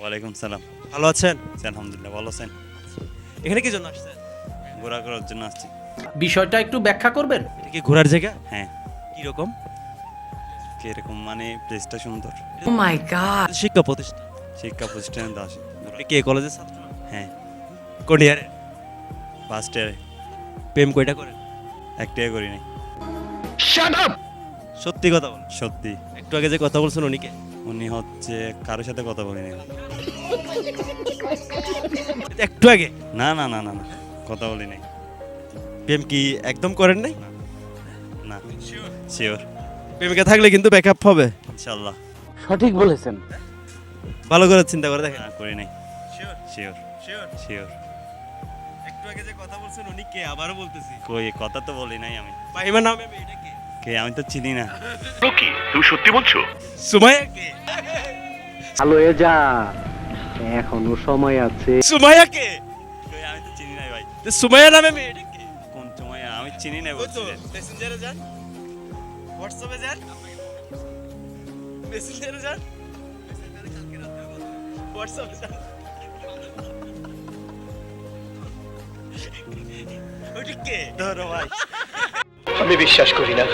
ওয়ালাইকুম সালাম। ভালো আছেন? আলহামদুলিল্লাহ ভালো আছেন। এখানে কি জন্য আসছেন? ঘোরা করার জন্য আসছি। বিষয়টা একটু ব্যাখ্যা করবেন? এটা কি ঘোরার জায়গা? হ্যাঁ। কীরকম? কীরকম মানে প্লেসটা সুন্দর। Oh my god. শিক্ষা প্রতিষ্ঠান। শিক্ষা প্রতিষ্ঠানে তো কে? কলেজের ছাত্র? হ্যাঁ। কোন ইয়ারে ফার্স্ট ইয়ারে প্রেম কয়টা করেন একটাই করি নাই। সত্যি কথা বল। সত্যি। একটু আগে যে কথা বলছেন উনি কে? উনি হচ্ছে কারোর সাথে কথা বলি নাই একটু আগে? না না না না না কথা বলি নাই প্রেম কি একদম করেন নাই? না শিওর প্রেমিকা থাকলে কিন্তু ব্যাকআপ হবে। ইনশাল্লাহ সঠিক বলেছেন। ভালো করে চিন্তা করে দেখেন। করি নাই শিওর শিওর শিওর শিওর একটু আগে যে কথা বলছেন উনি কে? আবারও বলতেছি। কই কথা তো বলি নাই আমি। ফাহিমা নামে মেয়েটা কে কে আমি তো চিনি না। সুমাইয়া কে? হয়ে যা। এখনও সময় আছে। সুমাইয়া কে? আমি তো চিনি নাই ভাই। তো সুমাইয়া নামে মেয়েটা কে? কোন সময় আমি চিনি নাই ওই বলছি মেসেঞ্জারে যান। হোয়াটসঅ্যাপে যান। মেসেঞ্জারে যান। হোয়াটসঅ্যাপে যান। ওইটা কে? ধরো ভাই। আমি বিশ্বাস করি না।